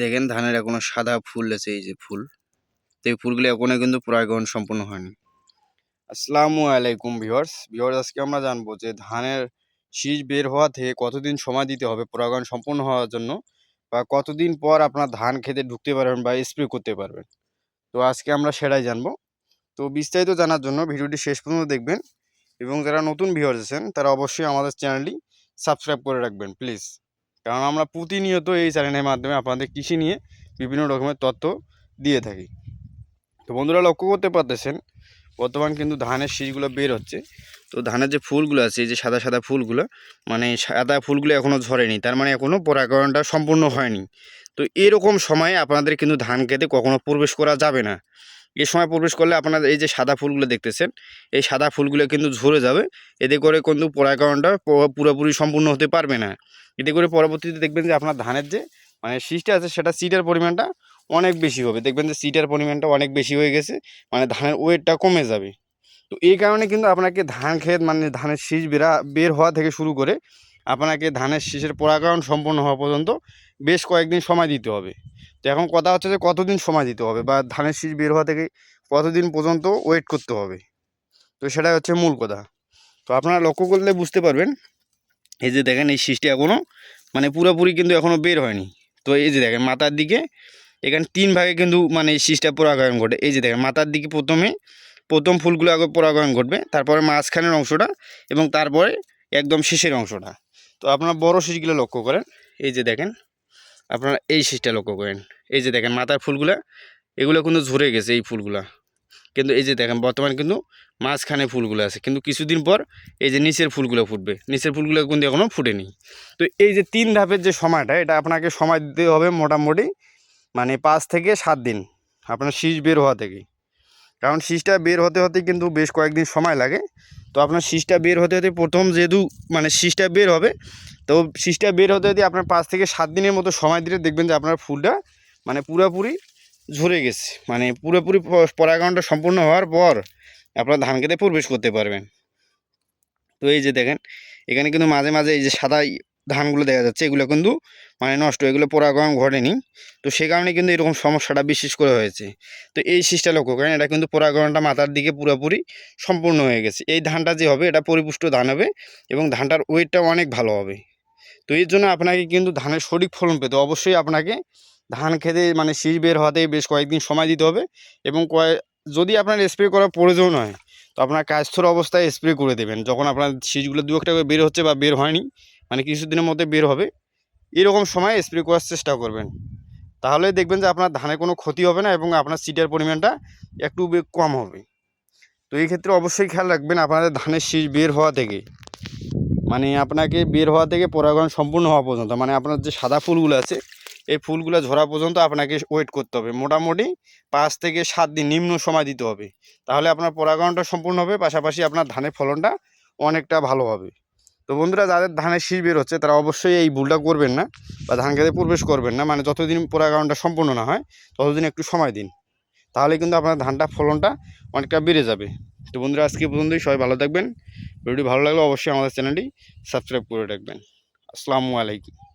দেখেন ধানের এখনও সাদা ফুল আছে, এই যে ফুল, তো এই ফুলগুলো এখনও কিন্তু পরাগণ সম্পূর্ণ হয়নি। আসসালামু আলাইকুম ভিউয়ার্স। ভিউয়ার্স, আজকে আমরা জানব যে ধানের শীষ বের হওয়া থেকে কতদিন সময় দিতে হবে পরাগণ সম্পূর্ণ হওয়ার জন্য, বা কতদিন পর আপনার ধান খেতে ঢুকতে পারবেন বা স্প্রে করতে পারবেন। তো আজকে আমরা সেটাই জানব। তো বিস্তারিত জানার জন্য ভিডিওটি শেষ পর্যন্ত দেখবেন, এবং যারা নতুন ভিউয়ার্স আছেন, তারা অবশ্যই আমাদের চ্যানেলটি সাবস্ক্রাইব করে রাখবেন, প্লিজ। কারণ আমরা প্রতিনিয়ত এই চ্যানেলের মাধ্যমে আপনাদের কৃষি নিয়ে বিভিন্ন রকমের তথ্য দিয়ে থাকি। তো বন্ধুরা লক্ষ্য করতে পারতেছেন, বর্তমান কিন্তু ধানের শীষগুলো বের হচ্ছে। তো ধানের যে ফুলগুলো আছে, এই যে সাদা সাদা ফুলগুলো মানে সাদা ফুলগুলো এখনও ঝরেনি, তার মানে এখনও পরাগণটা সম্পূর্ণ হয়নি। তো এরকম সময়ে আপনাদের কিন্তু ধান খেতে কখনো প্রবেশ করা যাবে না। এ সময় প্রবেশ করলে আপনার এই যে সাদা ফুলগুলো দেখতেছেন, এই সাদা ফুলগুলো কিন্তু ঝরে যাবে। এতে করে কিন্তু পরাগণটা প- পুরোপুরি সম্পূর্ণ হতে পারবে না। এতে করে পরবর্তীতে দেখবেন যে আপনার ধানের যে মানে শীষটা আছে সেটা সিটের পরিমাণটা অনেক বেশি হবে। দেখবেন যে সিটের পরিমাণটা অনেক বেশি হয়ে গেছে মানে ধানের ওয়েটটা কমে যাবে। তো এই কারণে কিন্তু আপনাকে ধান ক্ষেত মানে ধানের শীষ বেরা, বের হওয়া থেকে শুরু করে আপনাকে ধানের শীষের পরাগায়ন সম্পূর্ণ হওয়া পর্যন্ত বেশ কয়েকদিন সময় দিতে হবে। তো এখন কথা হচ্ছে যে কতদিন সময় দিতে হবে বা ধানের শীষ বের হওয়া থেকে কতদিন পর্যন্ত ওয়েট করতে হবে? তো সেটাই হচ্ছে মূল কথা। তো আপনারা লক্ষ্য করলে বুঝতে পারবেন, এই যে দেখেন এই শীষটি এখনও মানে পুরোপুরি কিন্তু এখনও বের হয়নি। তো এই যে দেখেন মাথার দিকে, এখানে তিন ভাগে কিন্তু মানে শীষটা পরাগায়ন ঘটে। এই যে দেখেন মাথার দিকে প্রথমে, প্রথম ফুলগুলো আগে পরাগায়ন ঘটবে, তারপরে মাঝখানের অংশটা এবং তারপরে একদম শেষের অংশটা। তো আপনারা বড় শীষগুলো লক্ষ্য করেন, এই যে দেখেন আপনারা এই শীষটা লক্ষ্য করেন। এই যে দেখেন মাথার ফুলগুলা, এগুলো কিন্তু ঝরে গেছে এই ফুলগুলা। কিন্তু এই যে দেখেন, বর্তমানে কিন্তু মাঝখানে ফুলগুলো আছে। কিন্তু কিছুদিন পর এই যে নিচের ফুলগুলো ফুটবে। নিচের ফুলগুলো কিন্তু এখনও ফুটেনি। তো এই যে তিন ধাপের যে সময়টা, এটা আপনাকে সময় দিতে হবে মোটামুটি মানে পাঁচ থেকে সাত দিন আপনার শীষ বের হওয়া থেকে। কারণ শীষটা বের হতে হতে কিন্তু বেশ কয়েকদিন সময় লাগে। তো আপনার শীষটা বের হতে হতে প্রথম যেহেতু মানে শীষটা বের হবে, তো শীষটা বের হতে হতে আপনার পাঁচ থেকে সাত দিনের মতো সময় দিলে দেখবেন যে আপনার ফুলটা মানে পুরোপুরি ঝরে গেছে। মানে পুরোপুরি পরাগণটা সম্পূর্ণ হওয়ার পর আপনার ধান খেতে প্রবেশ করতে পারবেন। তো এই যে দেখেন, এখানে কিন্তু মাঝে মাঝে এই যে সাদা ধানগুলো দেখা যাচ্ছে, এগুলো কিন্তু মানে নষ্ট, এগুলো পরাগণ ঘটেনি। তো সে কারণে কিন্তু এরকম সমস্যাটা বিশেষ করে হয়েছে। তো এই শীষটা লক্ষ্য করেন, এটা কিন্তু পরাগণটা মাথার দিকে পুরোপুরি সম্পূর্ণ হয়ে গেছে। এই ধানটা যে হবে, এটা পরিপুষ্ট ধান হবে এবং ধানটার ওয়েটটা অনেক ভালো হবে। তো এর জন্য আপনাকে কিন্তু ধানের সঠিক ফলন পেতে অবশ্যই আপনাকে ধান খেতে মানে শীষ বের হওয়াতে বেশ কয়েকদিন সময় দিতে হবে এবং কয়ে, যদি আপনার স্প্রে করার প্রয়োজন হয়, তো আপনার কাজস্থর অবস্থায় স্প্রে করে দেবেন। যখন আপনার শীষগুলো দু একটা বের হচ্ছে বা বের হয়নি মানে কিছুদিনের মধ্যে বের হবে। এরকম সময় স্প্রে করার চেষ্টা করবেন। তাহলে দেখবেন যে আপনার ধানে কোনো ক্ষতি হবে না এবং আপনার সিটের পরিমাণটা একটু কম হবে। তো এই ক্ষেত্রে অবশ্যই খেয়াল রাখবেন আপনাদের ধানের শীষ বের হওয়া থেকে। মানে আপনাকে বের হওয়া থেকে পরাগণ সম্পূর্ণ হওয়া পর্যন্ত। মানে আপনার যে সাদা ফুলগুলো আছে, এই ফুলগুলো ঝরা পর্যন্ত আপনাকে ওয়েট করতে হবে। মোটামুটি পাঁচ থেকে সাত দিন নিম্ন সময় দিতে হবে। তাহলে আপনার পরাগণটা সম্পূর্ণ হবে, পাশাপাশি আপনার ধানের ফলনটা অনেকটা ভালো হবে। তো বন্ধুরা, যাদের ধানের শীষ বের হচ্ছে, তারা অবশ্যই এই ভুলটা করবেন না বা ধান খেতে প্রবেশ করবেন না। মানে যতদিন পরাগণটা সম্পূর্ণ না হয়, ততদিন একটু সময় দিন। তাহলে কিন্তু আপনার ধানটা, ফলনটা অনেকটা বেড়ে যাবে। তো বন্ধুরা, আজকে পর্যন্তই। সবাই ভালো থাকবেন। ভিডিওটি ভালো লাগলে অবশ্যই আমাদের চ্যানেলটি সাবস্ক্রাইব করে রাখবেন। আসসালামু আলাইকুম।